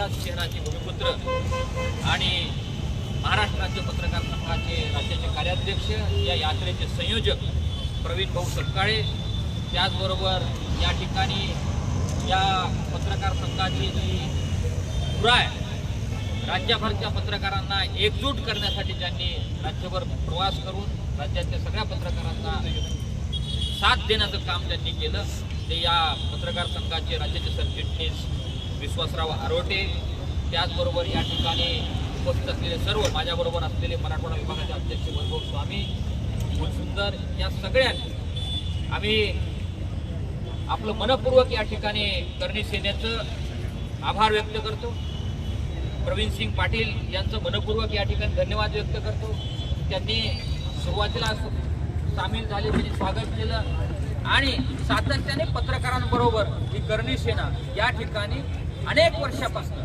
आपल्याच शहराचे भूमिपुत्र आणि महाराष्ट्र राज्य पत्रकार संघाचे राज्याचे कार्याध्यक्ष या यात्रेचे संयोजक प्रवीण भाऊ सपकाळे. त्याचबरोबर या ठिकाणी या पत्रकार संघाची जी धुरा आहे राज्यभरच्या पत्रकारांना एकजूट करण्यासाठी त्यांनी राज्यभर प्रवास करून राज्यातल्या सगळ्या पत्रकारांना साथ देण्याचं काम त्यांनी केलं ते या पत्रकार संघाचे राज्याचे सरचिटणीस विश्वासराव आरोटे. त्याचबरोबर या ठिकाणी उपस्थित असलेले सर्व माझ्याबरोबर असलेले मराठवाडा विभागाचे अध्यक्ष वैभव स्वामी सुंदर या सगळ्यांनी आम्ही आपलं मनपूर्वक या ठिकाणी करणी सेनेचं आभार व्यक्त करतो. प्रवीण सिंग पाटील यांचं मनपूर्वक या ठिकाणी धन्यवाद व्यक्त करतो. त्यांनी सुरुवातीला सामील झाले त्यांनी स्वागत केलं. आणि सातत्याने पत्रकारांबरोबर ही करणी सेना या ठिकाणी अनेक वर्षापासून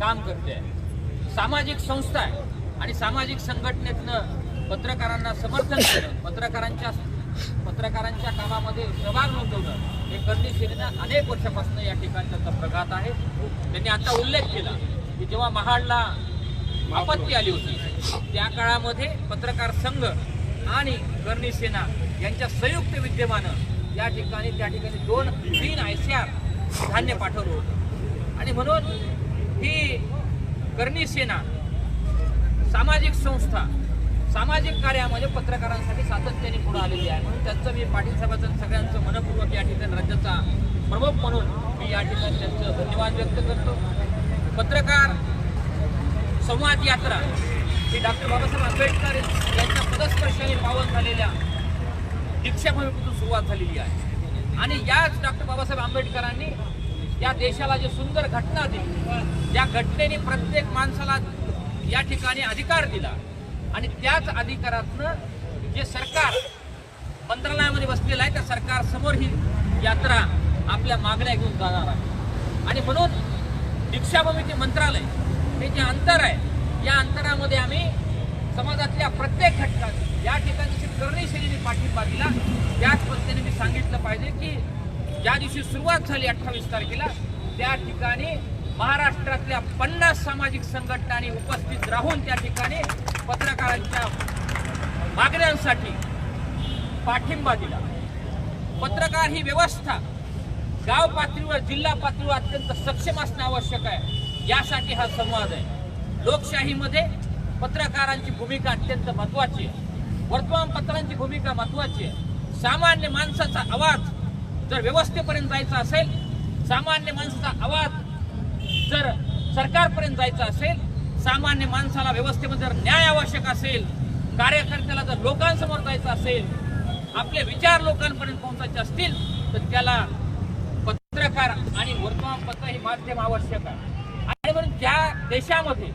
काम करते आहे. सामाजिक संस्था आहे आणि सामाजिक संघटनेतनं पत्रकारांना समर्थन केलं. पत्रकारांच्या पत्रकारांच्या कामामध्ये सहभाग नोंदवणं हे करणी सेनेनं अनेक वर्षापासून या ठिकाणी त्यांचा प्रघात आहे. त्यांनी आता उल्लेख केला की जेव्हा महाडला आपत्ती आली होती त्या काळामध्ये पत्रकार संघ आणि करणी सेना यांच्या संयुक्त विद्यमानं या ठिकाणी त्या ठिकाणी दोन तीन आय सी आर धान्य पाठवलं होतं. आणि म्हणून ही करणी सेना सामाजिक संस्था सामाजिक कार्यामध्ये पत्रकारांसाठी सातत्याने पुढे आलेली आहे. म्हणून त्यांचं मी पाटील साहेबांचं सगळ्यांचं मनपूर्वक या ठिकाणी राज्याचा प्रमुख म्हणून मी या ठिकाणी त्यांचं धन्यवाद व्यक्त करतो. पत्रकार संवाद यात्रा ही डॉक्टर बाबासाहेब आंबेडकर यांच्या पदस्पर्शाने पावन झालेल्या दीक्षाभूमीपासून सुरुवात झालेली आहे. आणि याच डॉक्टर बाबासाहेब आंबेडकरांनी या देशाला जी सुंदर घटना दिली त्या घटनेने प्रत्येक माणसाला या ठिकाणी अधिकार दिला. आणि त्याच अधिकारातनं जे सरकार मंत्रालयामध्ये बसलेलं आहे त्या सरकार समोर ही यात्रा आपल्या मागण्या घेऊन जाणार आहे. आणि म्हणून दीक्षाभूमीचे मंत्रालय हे जे अंतर आहे या अंतरामध्ये आम्ही समाजातल्या प्रत्येक घटकात या ठिकाणी जशी करणी शैलीने पाठिंबा दिला. त्याच पद्धतीने मी सांगितलं पाहिजे की ज्या दिवशी सुरुवात झाली अठ्ठावीस तारखेला त्या ठिकाणी महाराष्ट्रातल्या पन्नास सामाजिक संघटनांनी उपस्थित राहून त्या ठिकाणी पत्रकारांच्या मागण्यांसाठी पाठिंबा दिला. पत्रकार ही व्यवस्था गाव पातळीवर जिल्हा पातळीवर अत्यंत सक्षम असणं आवश्यक आहे. यासाठी हा संवाद आहे. लोकशाहीमध्ये पत्रकारांची भूमिका अत्यंत महत्वाची आहे. वर्तमानपत्रांची भूमिका महत्वाची आहे. सामान्य माणसाचा आवाज जर व्यवस्थेपर्यंत जायचं असेल सामान्य माणसाचा आवाज जर सरकारपर्यंत जायचा असेल सामान्य माणसाला व्यवस्थेमध्ये जर न्याय आवश्यक असेल कार्यकर्त्याला जर लोकांसमोर जायचं असेल आपले विचार लोकांपर्यंत पोहोचायचे असतील तर त्याला पत्रकार आणि वर्तमानपत्र हे माध्यम आवश्यक आहे. आणि म्हणून ज्या देशामध्ये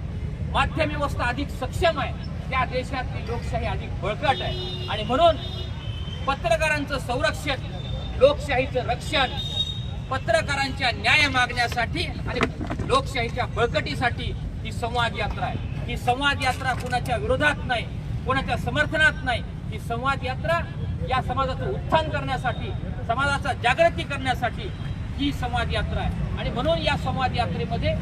माध्यम व्यवस्था अधिक सक्षम आहे त्या देशातली लोकशाही अधिक बळकट आहे. आणि म्हणून पत्रकारांचं संरक्षण लोकशाहीचं रक्षण पत्रकारांच्या न्याय मागण्यासाठी आणि लोकशाहीच्या बळकटीसाठी ही संवाद यात्रा आहे. ही संवाद यात्रा कुणाच्या विरोधात नाही कोणाच्या समर्थनात नाही. ही संवाद यात्रा या समाजाचं उत्थान करण्यासाठी समाजाचा जागृती करण्यासाठी ही संवाद यात्रा आहे. आणि म्हणून या संवाद यात्रेमध्ये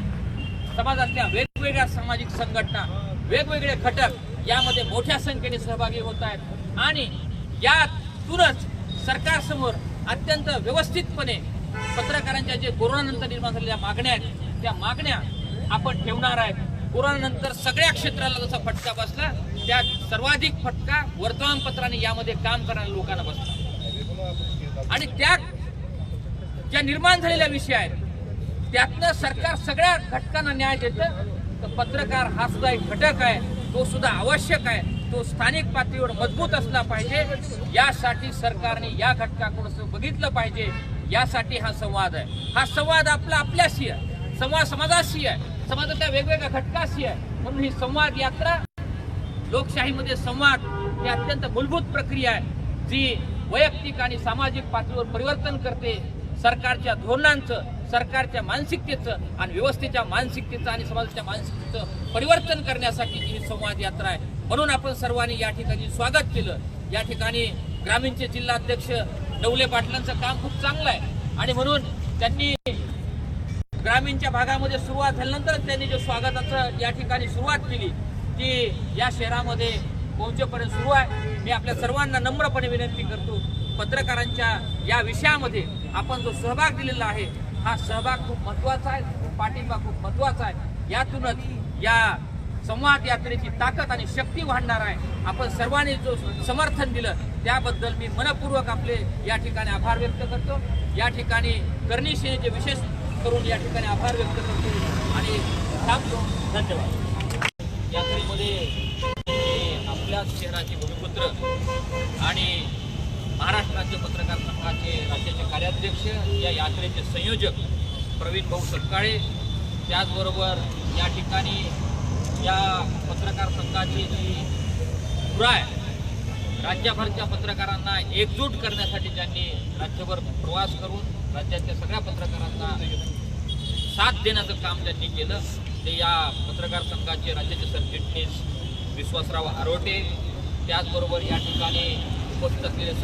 समाजातल्या वेगवेगळ्या सामाजिक संघटना वेगवेगळे घटक यामध्ये मोठ्या संख्येने सहभागी होत आहेत. आणि यातूनच सरकारसमोर अत्यंत व्यवस्थितपणे पत्रकारांच्या जे कोरोनानंतर निर्माण झालेल्या मागण्या आहेत त्या मागण्या आपण ठेवणार आहेत. कोरोनानंतर सगळ्या क्षेत्राला जसा फटका बसला त्या सर्वाधिक फटका वर्तमानपत्राने यामध्ये काम करणाऱ्या लोकांना बसला. आणि त्या ज्या निर्माण झालेल्या विषय आहेत त्यातनं सरकार सगळ्या घटकांना न्याय देतं तर पत्रकार हा सुद्धा एक घटक आहे तो सुद्धा आवश्यक आहे. तो स्थानिक पातळीवर मजबूत असला पाहिजे. यासाठी सरकारने या घटकाकडून बघितलं पाहिजे. यासाठी हा संवाद आहे. हा संवाद आपला आपल्याशी आहे. संवाद समाजाशी आहे. समाजातल्या वेगवेगळ्या घटकाशी आहे. म्हणून ही संवाद यात्रा लोकशाहीमध्ये संवाद ही अत्यंत मूलभूत प्रक्रिया आहे जी वैयक्तिक आणि सामाजिक पातळीवर परिवर्तन करते. सरकारच्या धोरणांचं सरकारच्या मानसिकतेचं आणि व्यवस्थेच्या मानसिकतेचं आणि समाजाच्या मानसिकतेचं परिवर्तन करण्यासाठी ही संवाद यात्रा आहे. म्हणून आपण सर्वांनी या ठिकाणी स्वागत केलं. या ठिकाणी ग्रामीणचे जिल्हाध्यक्ष डवले पाटलांचं काम खूप चांगलं आहे. आणि म्हणून त्यांनी ग्रामीणच्या भागामध्ये सुरुवात झाल्यानंतर त्यांनी जे स्वागताचं या ठिकाणी सुरुवात केली ती या शहरामध्ये पोहोचेपर्यंत सुरू आहे. मी आपल्या सर्वांना नम्रपणे विनंती करतो पत्रकारांच्या या विषयामध्ये आपण जो सहभाग दिलेला आहे हा सहभाग खूप महत्त्वाचा आहे पाठिंबा खूप महत्त्वाचा आहे. यातूनच या संवाद यात्रेची ताकद आणि शक्ती वाढणार आहे. आपण सर्वांनी जो समर्थन दिलं त्याबद्दल मी मनपूर्वक आपले या ठिकाणी आभार व्यक्त करतो. या ठिकाणी करणी जे विशेष करून या ठिकाणी आभार व्यक्त करतो. आणि थांबतो धन्यवाद. यात्रेमध्ये आपल्या आपल्याच शहराचे भूमिपुत्र आणि महाराष्ट्र राज्य पत्रकार संघाचे राज्याचे कार्याध्यक्ष या यात्रेचे संयोजक प्रवीण भाऊ सकाळे त्याचबरोबर या ठिकाणी या पत्रकार संघाची जी धुरा आहे राज्यभरच्या पत्रकारांना एकजूट करण्यासाठी ज्यांनी राज्यभर प्रवास करून राज्यातल्या सगळ्या पत्रकारांना साथ देण्याचं काम ज्यांनी केलं ते या पत्रकार संघाचे राज्याचे सरचिटणीस विश्वासराव आरोटे त्याचबरोबर या ठिकाणी उपस्थित असलेले